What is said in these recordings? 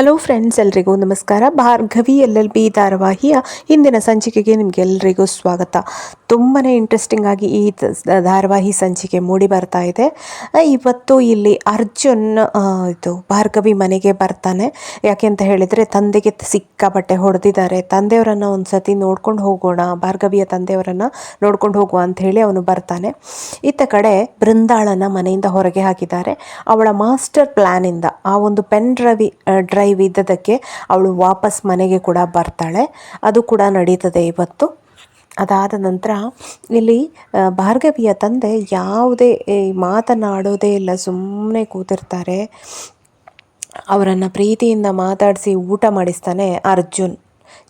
Hello friends ಎಲ್ರಿಗೂ ನಮಸ್ಕಾರ. Bhargavi L L B ಧಾರಾವಾಹಿಯ ಇಂದಿನ ಸಂಚಿಕೆಗೆ ನಿಮಗೆಲ್ಲರಿಗೂ ಸ್ವಾಗತ. ತುಂಬಾ ಇಂಟ್ರೆಸ್ಟಿಂಗ್ ಆಗಿ ಈ ಧಾರಾವಾಹಿ ಸಂಚಿಕೆ ಮೂಡಿ ಬರ್ತಾ ಇದೆ. ಇವತ್ತು ಇಲ್ಲಿ ಅರ್ಜುನ್ ಇದು ಭಾರ್ಗವಿ ಮನೆಗೆ ಬರ್ತಾನೆ. ಯಾಕೆ ಅಂತ ಹೇಳಿದರೆ ತಂದೆಗೆ ಸಿಕ್ಕಾಪಟ್ಟೆ ಹೊಡೆದಿದ್ದಾರೆ. ತಂದೆಯವರನ್ನು ಒಂದು ಸತಿ ನೋಡ್ಕೊಂಡು ಹೋಗೋಣ, ಭಾರ್ಗವಿಯ ತಂದೆಯವರನ್ನು ನೋಡ್ಕೊಂಡು ಹೋಗುವ ಅಂತ ಹೇಳಿ ಅವನು ಬರ್ತಾನೆ. ಇತ್ತ ಕಡೆ ಬೃಂದಾಳನ ಮನೆಯಿಂದ ಹೊರಗೆ ಹಾಕಿದ್ದಾರೆ. ಅವಳ ಮಾಸ್ಟರ್ ಪ್ಲ್ಯಾನಿಂದ ಆ ಒಂದು ಪೆನ್ ಡ್ರೈವಿ ಡ್ರೈವ್ ಇದ್ದದಕ್ಕೆ ಅವಳು ವಾಪಸ್ ಮನೆಗೆ ಕೂಡ ಬರ್ತಾಳೆ. ಅದು ಕೂಡ ನಡೀತದೆ ಇವತ್ತು. ಅದಾದ ನಂತರ ಇಲ್ಲಿ ಭಾರ್ಗವಿಯ ತಂದೆ ಯಾವುದೇ ಮಾತನಾಡೋದೇ ಇಲ್ಲ ಸುಮ್ಮನೆ ಕೂತಿರ್ತಾರೆ. ಅವರನ್ನು ಪ್ರೀತಿಯಿಂದ ಮಾತಾಡಿಸಿ ಊಟ ಮಾಡಿಸ್ತಾನೆ ಅರ್ಜುನ್.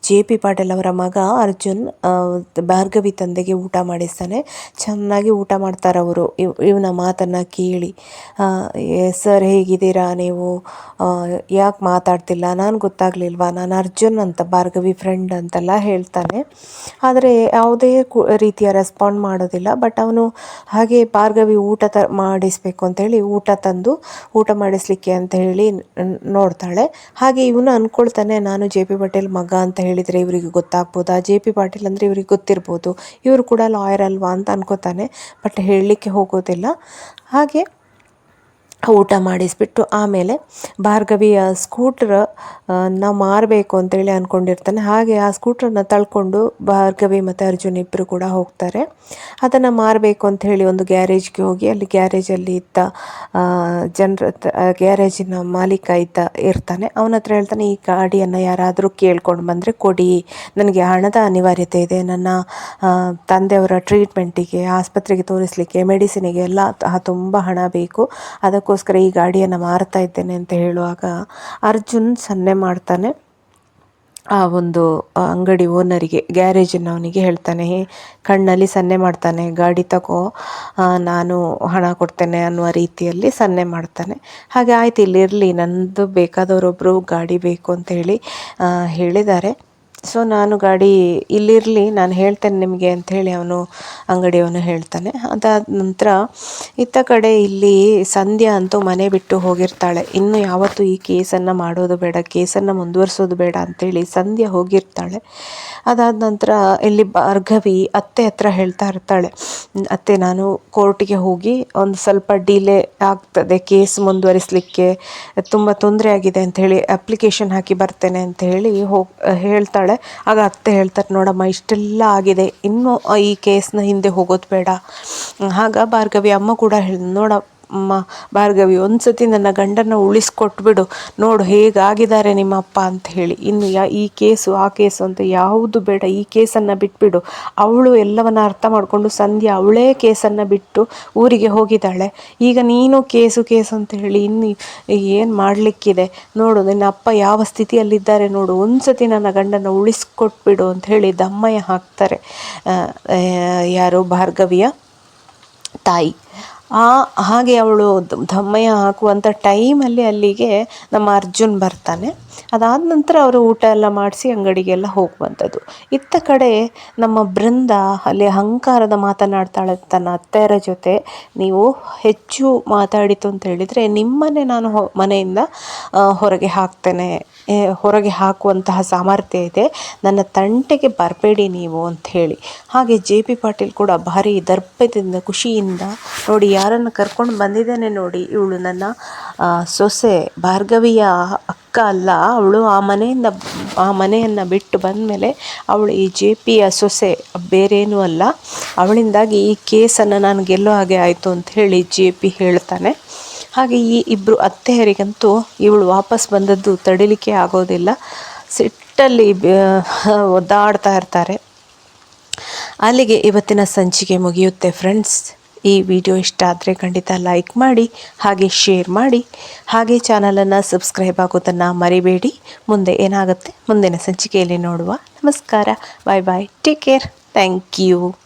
ಜೆ ಪಿ ಪಾಟೀಲ್ ಅವರ ಮಗ ಅರ್ಜುನ್ ಭಾರ್ಗವಿ ತಂದೆಗೆ ಊಟ ಮಾಡಿಸ್ತಾನೆ. ಚೆನ್ನಾಗಿ ಊಟ ಮಾಡ್ತಾರೆ ಅವರು. ಇವ್, ಇವನ ಮಾತನ್ನು ಕೇಳಿ ಸರ್ ಹೇಗಿದ್ದೀರಾ ನೀವು? ಯಾಕೆ ಮಾತಾಡ್ತಿಲ್ಲ? ನಾನು ಗೊತ್ತಾಗ್ಲಿಲ್ವಾ? ನಾನು ಅರ್ಜುನ್ ಅಂತ, ಭಾರ್ಗವಿ ಫ್ರೆಂಡ್ ಅಂತೆಲ್ಲ ಹೇಳ್ತಾನೆ. ಆದರೆ ಯಾವುದೇ ರೀತಿಯ ರೆಸ್ಪಾಂಡ್ ಮಾಡೋದಿಲ್ಲ. ಬಟ್ ಅವನು ಹಾಗೆ ಭಾರ್ಗವಿ ಊಟ ತ, ಮಾಡಿಸ್ಬೇಕು ಅಂತೇಳಿ ಊಟ ತಂದು ಊಟ ಮಾಡಿಸ್ಲಿಕ್ಕೆ ಅಂತ ಹೇಳಿ ನೋಡ್ತಾಳೆ. ಹಾಗೆ ಇವನು ಅಂದ್ಕೊಳ್ತಾನೆ ನಾನು ಜೆ ಪಿ ಪಟೇಲ್ ಮಗ ಅಂತ ಹೇಳಿದರೆ ಇವರಿಗೆ ಗೊತ್ತಾಗ್ಬೋದಾ? ಜೆ ಪಿ ಪಾಟೀಲ್ ಅಂದರೆ ಇವ್ರಿಗೆ ಗೊತ್ತಿರ್ಬೋದು. ಇವರು ಕೂಡ ಲಾಯರ್ ಅಲ್ವಾ ಅಂತ ಅನ್ಕೋತಾನೆ ಬಟ್ ಹೇಳಲಿಕ್ಕೆ ಹೋಗೋದಿಲ್ಲ. ಹಾಗೆ ಊಟ ಮಾಡಿಸ್ಬಿಟ್ಟು ಆಮೇಲೆ ಭಾರ್ಗವಿಯ ಸ್ಕೂಟ್ರ್ ನಾವು ಮಾರಬೇಕು ಅಂತೇಳಿ ಅಂದ್ಕೊಂಡಿರ್ತಾನೆ ಹಾಗೆ ಆ ಸ್ಕೂಟ್ರನ್ನ ತಳ್ಕೊಂಡು ಭಾರ್ಗವಿ ಮತ್ತು ಅರ್ಜುನ್ ಇಬ್ಬರು ಕೂಡ ಹೋಗ್ತಾರೆ. ಅದನ್ನು ಮಾರಬೇಕು ಅಂತ ಒಂದು ಗ್ಯಾರೇಜ್ಗೆ ಹೋಗಿ, ಅಲ್ಲಿ ಗ್ಯಾರೇಜಲ್ಲಿ ಇದ್ದ ಜನರ ಗ್ಯಾರೇಜಿನ ಮಾಲೀಕ ಇದ್ದ ಇರ್ತಾನೆ. ಅವನ ಹತ್ರ ಹೇಳ್ತಾನೆ, ಈ ಗಾಡಿಯನ್ನು ಯಾರಾದರೂ ಕೇಳ್ಕೊಂಡು ಬಂದರೆ ಕೊಡಿ. ನನಗೆ ಹಣದ ಅನಿವಾರ್ಯತೆ ಇದೆ. ನನ್ನ ತಂದೆಯವರ ಟ್ರೀಟ್ಮೆಂಟಿಗೆ ಆಸ್ಪತ್ರೆಗೆ ತೋರಿಸಲಿಕ್ಕೆ ಮೆಡಿಸಿನಿಗೆ ಎಲ್ಲ ತುಂಬ ಹಣ ಬೇಕು. ಅದಕ್ಕೋಸ್ಕರ ಈ ಗಾಡಿಯನ್ನು ಮಾರ್ತಾ ಇದ್ದೇನೆ ಅಂತ ಹೇಳುವಾಗ ಅರ್ಜುನ್ ಸನ್ನೆ ಮಾಡ್ತಾನೆ. ಆ ಒಂದು ಅಂಗಡಿ ಓನರಿಗೆ ಗ್ಯಾರೇಜಿನವನಿಗೆ ಹೇಳ್ತಾನೆ "ಹೇ, ಕಣ್ಣಲ್ಲಿ ಸನ್ನೆ ಮಾಡ್ತಾನೆ ಗಾಡಿ ತಗೋ ನಾನು ಹಣ ಕೊಡ್ತೇನೆ ಅನ್ನುವ ರೀತಿಯಲ್ಲಿ ಸನ್ನೆ ಮಾಡ್ತಾನೆ. ಹಾಗೆ ಆಯ್ತು ಇಲ್ಲಿರಲಿ ನಂದು ಬೇಕಾದವರೊಬ್ಬರು ಗಾಡಿ ಬೇಕು ಅಂತ ಹೇಳಿ ಹೇಳಿದ್ದಾರೆ. ಸೊ ನಾನು ಗಾಡಿ ಇಲ್ಲಿರಲಿ, ನಾನು ಹೇಳ್ತೇನೆ ನಿಮಗೆ ಅಂತ ಹೇಳಿ ಅವನು ಅಂಗಡಿಯವನು ಹೇಳ್ತಾನೆ. ಅದಾದ ನಂತರ ಇತ್ತ ಕಡೆ ಇಲ್ಲಿ ಸಂಧ್ಯಾ ಅಂತೂ ಮನೆ ಬಿಟ್ಟು ಹೋಗಿರ್ತಾಳೆ. ಇನ್ನು ಯಾವತ್ತೂ ಈ ಕೇಸನ್ನು ಮಾಡೋದು ಬೇಡ, ಕೇಸನ್ನು ಮುಂದುವರಿಸೋದು ಬೇಡ ಅಂತೇಳಿ ಸಂಧ್ಯಾ ಹೋಗಿರ್ತಾಳೆ. ಅದಾದ ನಂತರ ಇಲ್ಲಿ ಭಾರ್ಗವಿ ಅತ್ತೆ ಹತ್ರ ಹೇಳ್ತಾ ಇರ್ತಾಳೆ, ಅತ್ತೆ, ನಾನು ಕೋರ್ಟಿಗೆ ಹೋಗಿ ಒಂದು ಸ್ವಲ್ಪ ಡಿಲೇ ಆಗ್ತದೆ, ಕೇಸ್ ಮುಂದುವರಿಸಲಿಕ್ಕೆ, ತುಂಬ ತೊಂದರೆ ಆಗಿದೆ ಅಂತ ಹೇಳಿ ಅಪ್ಲಿಕೇಶನ್ ಹಾಕಿ ಬರ್ತೇನೆ ಅಂತ ಹೇಳಿ ಹೋಗಿ, ಹೇಳ್ತಾಳೆ. ಆಗ ಅತ್ತೆ ಹೇಳ್ತಾರೆ, ನೋಡಮ್ಮ, ಇಷ್ಟೆಲ್ಲ ಆಗಿದೆ. ಇನ್ನೂ ಈ ಕೇಸ್ನ ಹಿಂದೆ ಹೋಗೋದು ಬೇಡ. ಆಗ ಭಾರ್ಗವಿ ಅಮ್ಮ ಕೂಡ ಹೇಳಿ ನೋಡ ಅಮ್ಮ, ಭಾರ್ಗವಿ, ಒಂದ್ಸತಿ ನನ್ನ ಗಂಡನ ಉಳಿಸ್ಕೊಟ್ಬಿಡು. ನೋಡು, ಹೇಗಾಗಿದ್ದಾರೆ ನಿಮ್ಮ ಅಪ್ಪ ಅಂತ ಹೇಳಿ. ಇನ್ನು ಯಾ, ಈ ಕೇಸು, ಆ ಕೇಸು ಅಂತ ಯಾವುದು ಬೇಡ. ಈ ಕೇಸನ್ನು ಬಿಟ್ಬಿಡು. ಅವಳು ಎಲ್ಲವನ್ನ ಅರ್ಥ ಮಾಡಿಕೊಂಡು ಸಂಧ್ಯಾ ಅವಳೇ ಕೇಸನ್ನು ಬಿಟ್ಟು ಊರಿಗೆ ಹೋಗಿದ್ದಾಳೆ. ಈಗ ನೀನು ಕೇಸು ಕೇಸು ಅಂತ ಹೇಳಿ ಇನ್ನು ಏನು ಮಾಡಲಿಕ್ಕಿದೆ? ನೋಡು, ನಿನ್ನ ಅಪ್ಪ ಯಾವ ಸ್ಥಿತಿಯಲ್ಲಿದ್ದಾರೆ ನೋಡು. ಒಂದ್ಸತಿ ನನ್ನ ಗಂಡನ ಉಳಿಸ್ಕೊಟ್ಬಿಡು ಅಂತ ಹೇಳಿ ದಮ್ಮಯ್ಯ ಹಾಕ್ತಾರೆ. ಯಾರು? ಭಾರ್ಗವಿಯ ತಾಯಿ. ಆ, ಹಾಗೆ ಅವಳು ದಮ್ಮಯ್ಯ ಹಾಕುವಂಥ ಟೈಮಲ್ಲಿ ಅಲ್ಲಿಗೆ ನಮ್ಮ ಅರ್ಜುನ್ ಬರ್ತಾನೆ. ಅದಾದ ನಂತರ ಅವರು ಊಟ ಎಲ್ಲ ಮಾಡಿಸಿ ಅಂಗಡಿಗೆಲ್ಲ ಹೋಗುವಂಥದ್ದು. ಇತ್ತ ಕಡೆ ನಮ್ಮ ಬೃಂದ, ಅಲ್ಲಿ ಅಹಂಕಾರದ ಮಾತನಾಡ್ತಾಳೆ ತನ್ನ ಅತ್ತೆಯರ ಜೊತೆ. ನೀವು ಹೆಚ್ಚು ಮಾತಾಡಿತು ಅಂತ ಹೇಳಿದರೆ ನಿಮ್ಮನ್ನೇ ನಾನು ಮನೆಯಿಂದ ಹೊರಗೆ ಹಾಕ್ತೇನೆ ಹೊರಗೆ ಹಾಕುವಂತಹ ಸಾಮರ್ಥ್ಯ ಇದೆ. ನನ್ನ ತಂಟೆಗೆ ಬರಬೇಡಿ ನೀವು ಅಂತ ಹೇಳಿ. ಹಾಗೆ ಜೆ ಪಿ ಪಾಟೀಲ್ ಕೂಡ ಭಾರಿ ದರ್ಪದಿಂದ ಖುಷಿಯಿಂದ ನೋಡಿ ಯಾರನ್ನು ಕರ್ಕೊಂಡು ಬಂದಿದ್ದೇನೆ ನೋಡಿ, ಇವಳು ನನ್ನ ಸೊಸೆ ಭಾರ್ಗವಿಯ ಅಕ್ಕ ಅಲ್ಲ. ಅವಳು ಆ ಮನೆಯಿಂದ, ಆ ಮನೆಯನ್ನು ಬಿಟ್ಟು ಬಂದಮೇಲೆ ಅವಳು ಈ ಜೆ ಪಿಯ ಸೊಸೆ, ಬೇರೇನೂ ಅಲ್ಲ. ಅವಳಿಂದಾಗಿ ಈ ಕೇಸನ್ನು ನಾನು ಗೆಲ್ಲೋ ಹಾಗೆ ಆಯಿತು ಅಂತ ಹೇಳಿ ಜೆ ಪಿ ಹೇಳ್ತಾನೆ. ಹಾಗೆ ಈ ಇಬ್ಬರು ಅತ್ತೆಯರಿಗಂತೂ ಇವಳು ವಾಪಸ್ ಬಂದದ್ದು ತಡಿಲಿಕ್ಕೆ ಆಗೋದಿಲ್ಲ. ಸಿಟ್ಟಲ್ಲಿ ಒದ್ದಾಡ್ತಾ ಇರ್ತಾರೆ. ಅಲ್ಲಿಗೆ ಇವತ್ತಿನ ಸಂಚಿಕೆ ಮುಗಿಯುತ್ತೆ ಫ್ರೆಂಡ್ಸ್ ಈ ವಿಡಿಯೋ ಇಷ್ಟ ಆದರೆ ಖಂಡಿತ ಲೈಕ್ ಮಾಡಿ, ಹಾಗೆ ಶೇರ್ ಮಾಡಿ, ಹಾಗೆ ಚಾನಲನ್ನು ಸಬ್ಸ್ಕ್ರೈಬ್ ಆಗೋದನ್ನು ಮರಿಬೇಡಿ. ಮುಂದೆ ಏನಾಗುತ್ತೆ? ಮುಂದಿನ ಸಂಚಿಕೆಯಲ್ಲಿ ನೋಡುವ. ನಮಸ್ಕಾರ. Bye bye take care thank you